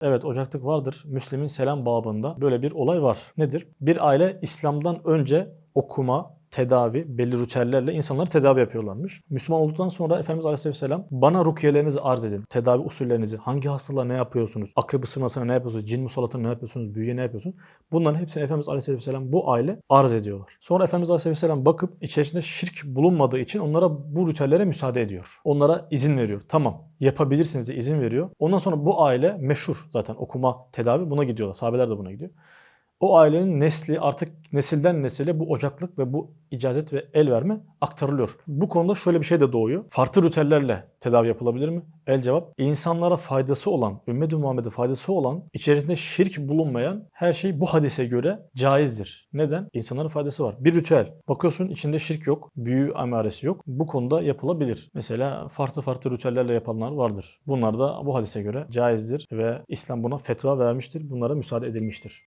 Evet ocaklık vardır. Müslim'in selam babında böyle bir olay var. Nedir? Bir aile İslam'dan önce okuma, tedavi, belli ritüellerle insanları tedavi yapıyorlarmış. Müslüman olduktan sonra Efendimiz Aleyhisselam bana rukiyelerinizi arz edin. Tedavi usullerinizi, hangi hastalığa ne yapıyorsunuz, akıl ısırmasına ne yapıyorsunuz, cin musallatına ne yapıyorsunuz, büyüye ne yapıyorsunuz. Bunların hepsini Efendimiz Aleyhisselam bu aile arz ediyorlar. Sonra Efendimiz Aleyhisselam bakıp içerisinde şirk bulunmadığı için onlara bu ritüellere müsaade ediyor. Onlara izin veriyor. Tamam yapabilirsiniz de izin veriyor. Ondan sonra bu aile meşhur zaten okuma, tedavi buna gidiyorlar. Sahabeler de buna gidiyor. O ailenin nesli artık nesilden nesile bu ocaklık ve bu icazet ve el verme aktarılıyor. Bu konuda şöyle bir şey de doğuyor. Farklı ritüellerle tedavi yapılabilir mi? El cevap. İnsanlara faydası olan, ümmet-i Muhammed'e faydası olan, içerisinde şirk bulunmayan her şey bu hadise göre caizdir. Neden? İnsanlara faydası var. Bir ritüel. Bakıyorsun içinde şirk yok, büyü emaresi yok. Bu konuda yapılabilir. Mesela farklı farklı ritüellerle yapanlar vardır. Bunlar da bu hadise göre caizdir ve İslam buna fetva vermiştir. Bunlara müsaade edilmiştir.